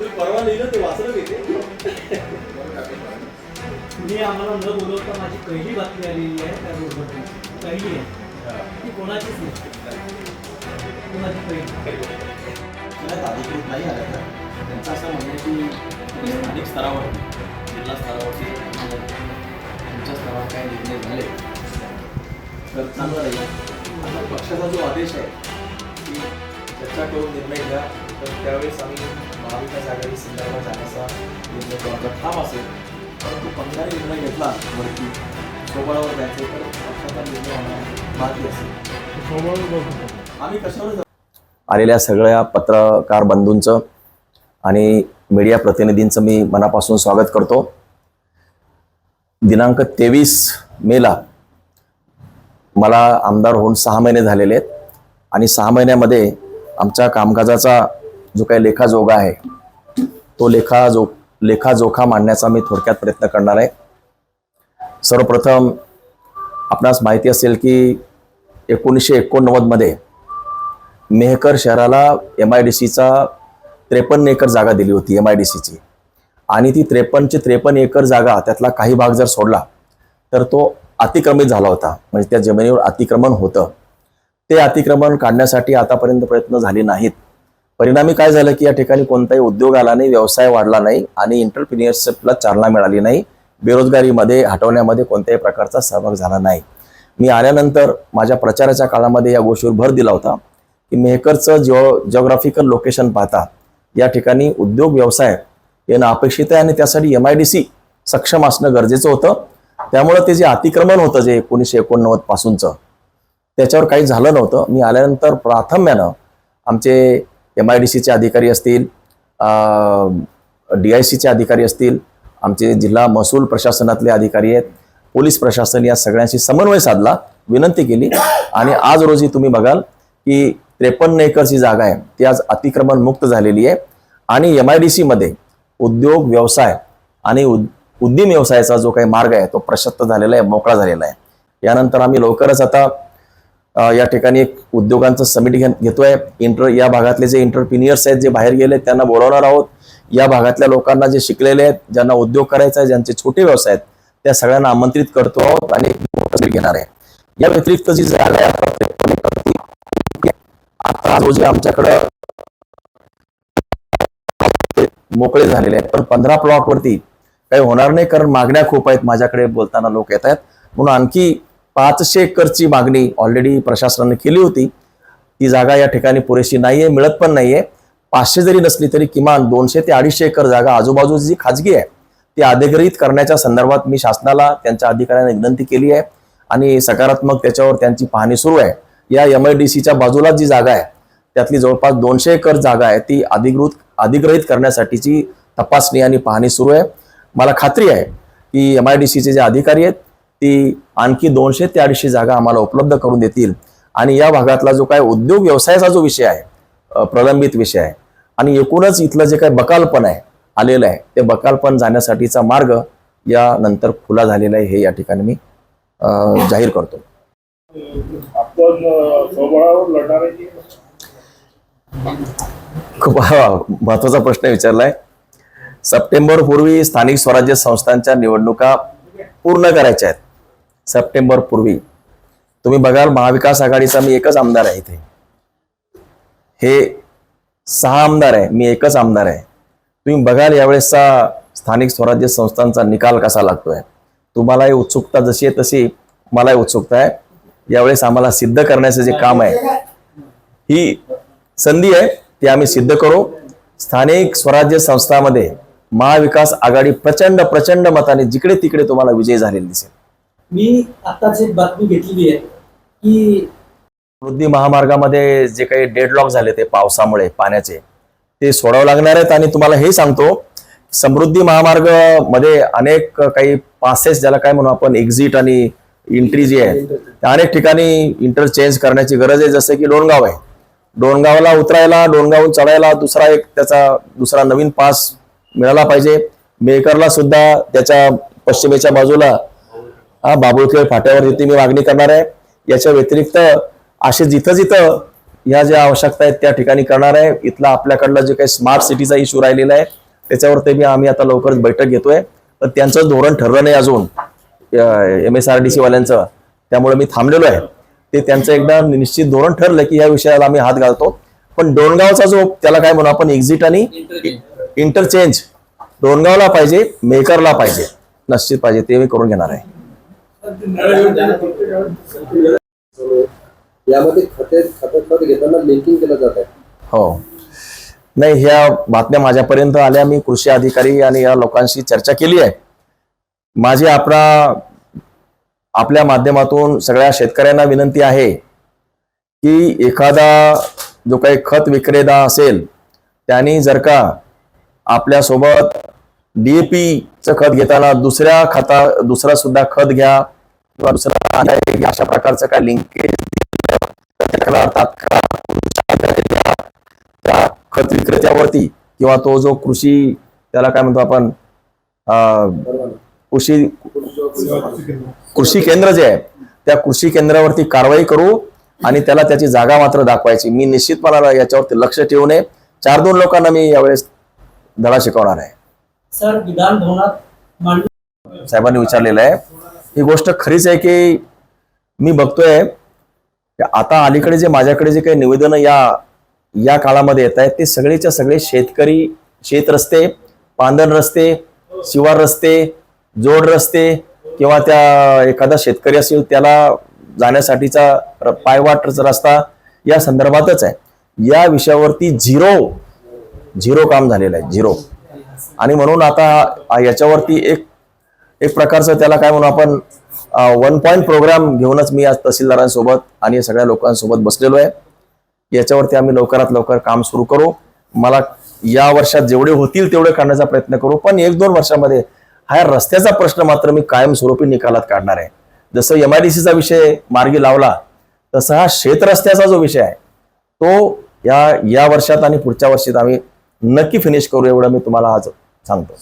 परवा लिहिलं ते वाचलं की ते? मी आम्हाला न बोलवता माझी पहिली बातमी आलेली आहे त्या रोडवरती. पहिली आहे. ती कोणाचीच नाही. कोणाची पहिली. पुण्यात अधिकृत नाही आल्या तर त्यांचं असं म्हणणं आहे की स्थानिक स्तरावर जिल्हा स्तरावरती तुमच्या स्तरावर काय निर्णय झाले तर चांगलं राहील. आता पक्षाचा जो आदेश आहे की चर्चा करून निर्णय घ्या. तर त्यावेळेस आम्ही महाविकास आघाडी संदर्भात जाण्याचा निर्णय तो आमचा ठाम असेल. परंतु पंधराने निर्णय घेतला वरती. सोबळावर जायचे तर पक्षाचा निर्णय होणार बाकी असेल. आम्ही कशावर आलेल्या सगळ्या पत्रकार बंधूंचं आणि मीडिया प्रतिनिधींचं मी मनापासून स्वागत करतो. दिनांक तेवीस मेला मला आमदार होऊन सहा महिने झालेले आहेत. आणि सहा महिन्यामध्ये आमच्या कामकाजाचा जो काही लेखाजोगा आहे तो लेखाजो लेखाजोखा मांडण्याचा मी थोडक्यात प्रयत्न करणार आहे. सर्वप्रथम आपणास माहिती असेल की एकोणीसशे एकोणनव्वदमध्ये मेहकर शहराला एम आय डी सीचा त्रेपन्न एकर जागा दिली होती एम आय डी सीची आणि ती त्रेपन्नची त्रेपन्न एकर जागा त्यातला काही भाग जर सोडला तर तो अतिक्रमित झाला होता. म्हणजे त्या जमिनीवर अतिक्रमण होतं. ते अतिक्रमण काढण्यासाठी आतापर्यंत प्रयत्न झाले नाहीत. परिणामी काय झालं की या ठिकाणी कोणताही उद्योग आला नाही व्यवसाय वाढला नाही आणि इंटरप्रिनियरशिपला चालना मिळाली नाही. बेरोजगारीमध्ये हटवण्यामध्ये कोणत्याही प्रकारचा सहभाग झाला नाही. मी आल्यानंतर माझ्या प्रचाराच्या काळामध्ये या गोष्टीवर भर दिला होता की मेहकरचं जिओ जिओग्राफिकल लोकेशन पाहता या ठिकाणी उद्योग व्यवसाय येणं अपेक्षित आहे आणि त्यासाठी एम आय डी सी सक्षम असणं गरजेचं होतं. त्यामुळं ते जे अतिक्रमण होतं जे एकोणीसशे एकोणनव्वद पासूनचं त्याच्यावर काही झालं नव्हतं. मी आल्यानंतर प्राथम्यानं आमचे एम आय डी सीचे अधिकारी असतील डी आय सीचे अधिकारी असतील आमचे जिल्हा महसूल प्रशासनातले अधिकारी आहेत पोलीस प्रशासन या सगळ्यांशी समन्वय साधला विनंती केली. आणि आज रोजी तुम्ही बघाल की त्रेपन्न एकरची जागा आहे ती आज अतिक्रमण मुक्त झालेली आहे. आणि एम आय डी सीमध्ये उद्योग व्यवसाय आणि उद उद्यम व्यवसायाचा जो काही मार्ग आहे तो प्रशस्त झालेला आहे मोकळा झालेला आहे. यानंतर आम्ही लवकरच आता या ठिकाणी एक उद्योगांचं समिट घे घेतोय. इंटर या भागातले जे इंटरप्रिनियर्स आहेत जे बाहेर गेले त्यांना बोलवणार आहोत. या भागातल्या लोकांना जे शिकलेले आहेत ज्यांना उद्योग करायचा आहे ज्यांचे छोटे व्यवसाय आहेत त्या सगळ्यांना आमंत्रित करतो आहोत आणि घेणार आहे. या व्यतिरिक्त जी जागा आहे आता 53 आमच्याकडं मोकळे झालेले आहेत पण पंधरा प्लॉटवरती काही होणार नाही कारण मागण्या खूप आहेत. माझ्याकडे बोलताना लोक येत आहेत. म्हणून आणखी पाचशे एकरची मागणी ऑलरेडी प्रशासनाने केली होती. ती जागा या ठिकाणी पुरेशी नाहीये मिळत पण नाहीये. पाचशे जरी नसली तरी किमान दोनशे ते अडीचशे एकर जागा आजूबाजूची जी खाजगी आहे ती अधिग्रहित करण्याच्या संदर्भात मी शासनाला त्यांच्या अधिकाऱ्यांना विनंती केली आहे आणि सकारात्मक त्याच्यावर त्यांची पाहणी सुरू आहे. या एम आय डी सीच्या बाजूला जी जागा आहे त्यातली जवळपास दोनशे एकर जागा आहे ती अधिकृत अधिग्रहित करण्यासाठीची तपासणी आणि पाहणी सुरू आहे. मला खात्री आहे की एम आय डी सीचे जे अधिकारी आहेत ती आणखी दोनशे ते अडीचशे जागा आम्हाला उपलब्ध करून देतील. आणि या भागातला जो काय उद्योग व्यवसायाचा जो विषय आहे प्रलंबित विषय आहे आणि एकूणच इथलं जे काही बकालपण आहे आलेलं आहे ते बकालपण जाण्यासाठीचा मार्ग या नंतर खुला झालेला आहे हे या ठिकाणी मी जाहीर करतो. खूप महत्त्वाचा प्रश्न विचारलाय. सप्टेंबर पूर्वी स्थानिक स्वराज्य संस्थांच्या निवडणुका पूर्ण करायच्या आहेत. सप्टेंबर पूर्वी. तुम्ही बघाल महाविकास आघाडीचा मी एकच आमदार आहे इथे. हे सहा आमदार आहे मी एकच आमदार आहे. तुम्ही बघाल यावेळेसचा स्थानिक स्वराज्य संस्थांचा निकाल कसा लागतोय. तुम्हालाही उत्सुकता जशी आहे तशी मलाही उत्सुकता आहे. यावेळेस आम्हाला सिद्ध करण्याचं जे काम आहे ही संधी आहे ती आम्ही सिद्ध करू. स्थानिक स्वराज्य संस्थामध्ये महाविकास आघाडी प्रचंड प्रचंड मताने जिकडे तिकडे तुम्हाला विजय झालेला दिसेल. मी आताच एक बातमी घेतलेली आहे की समृद्धी महामार्गामध्ये जे काही डेडलॉक झाले ते पावसामुळे पाण्याचे ते सोडावं लागणार आहेत आणि तुम्हाला हे सांगतो समृद्धी महामार्गमध्ये अनेक काही पासेस ज्याला काय म्हणू आपण एक्झिट आणि एंट्री जी आहे त्या अनेक ठिकाणी इंटरचेंज करण्याची गरज आहे. जसं की डोणगाव आहे. डोणगावला उतरायला डोणगावून चढायला दुसरा एक त्याचा दुसरा नवीन पास मिळाला पाहिजे. मेकरला सुद्धा त्याच्या पश्चिमेच्या बाजूला हा बाबुळखेड फाट्यावर तिथे मी मागणी करणार आहे. याच्या व्यतिरिक्त असे जिथं जिथं ह्या ज्या आवश्यकता आहेत त्या ठिकाणी करणार आहे. इथला आपल्याकडला जे काही स्मार्ट सिटीचा इश्यू राहिलेला आहे त्याच्यावर ते बी आम्ही आता लवकरच बैठक घेतोय. पण त्यांचं धोरण ठरलं नाही अजून M S R D C वाल्यांचं. त्यामुळे मी थांबलेलो आहे. ते त्यांचं एकदा निश्चित धोरण ठरलं की या विषयाला आम्ही हात घालतो. पण डोणगावचा जो त्याला काय म्हणू आपण एक्झिट आणि इंटरचेंज डोणगावला पाहिजे मेकरला पाहिजे. निश्चित पाहिजे ते मी करून घेणार आहे. यामध्ये खते खात्यात घेताना लिंकिंग केलं जात आहे. हो. नाही ह्या बातम्या माझ्यापर्यंत आल्या. मी कृषी अधिकारी आणि या लोकांशी चर्चा केली आहे. माझी आपला आपल्या माध्यमातून सगळ्या शेतकऱ्यांना विनंती आहे की एखादा जो काही खत विक्रेता असेल त्यांनी जर का आपल्यासोबत डीएपीचं खत घेताना दुसऱ्या खता दुसरा सुद्धा खत घ्या किंवा दुसरा अशा प्रकारचं काय लिंकेज तक्रार तात्काळ त्या खत विक्रेत्यावरती किंवा तो जो कृषी त्याला काय म्हणतो आपण कृषी कृषी केंद्र जे आहे त्या कृषी केंद्रावरती कारवाई करू आणि त्याला त्याची जागा मात्र दाखवायची. मी निश्चितपणाला याच्यावरती लक्ष ठेवू नये. चार दोन लोकांना मी यावेळेस धडा शिकवणार आहे. सर विधान भवनात साहेबांनी विचारलेलं आहे. ही गोष्ट खरीच आहे की मी बघतोय की आता अलीकडे जे माझ्याकडे जे काही निवेदनं या या काळामध्ये येत आहेत ते सगळेच्या सगळे शेतकरी शेत रस्ते पांदन रस्ते शिवार रस्ते जोड रस्ते किंवा त्या एखादा शेतकरी असेल त्याला जाण्यासाठीचा र- पायवाट रस्ता या संदर्भातच आहे. या विषयावरती झिरो झिरो काम झालेलं आहे झिरो. आणि म्हणून आता याच्यावरती एक एक प्रकारचं त्याला काय म्हणू आपण वन पॉईंट प्रोग्राम घेऊनच मी आज तहसीलदारांसोबत आणि सगळ्या लोकांसोबत बसलेलो आहे. याच्यावरती आम्ही लवकरात लवकर काम सुरू करू. मला या वर्षात जेवढे होतील तेवढे काढण्याचा प्रयत्न करू. पण एक दोन वर्षामध्ये हा रस्त्याचा प्रश्न मात्र मी कायमस्वरूपी निकालात काढणार आहे. जसं एम आय डी सीचा विषय मार्गी लावला तसा हा शेत रस्त्याचा जो विषय आहे तो या या वर्षात आणि पुढच्या वर्षात आम्ही नक्की फिनिश करू एवढं मी तुम्हाला आज सांगतो.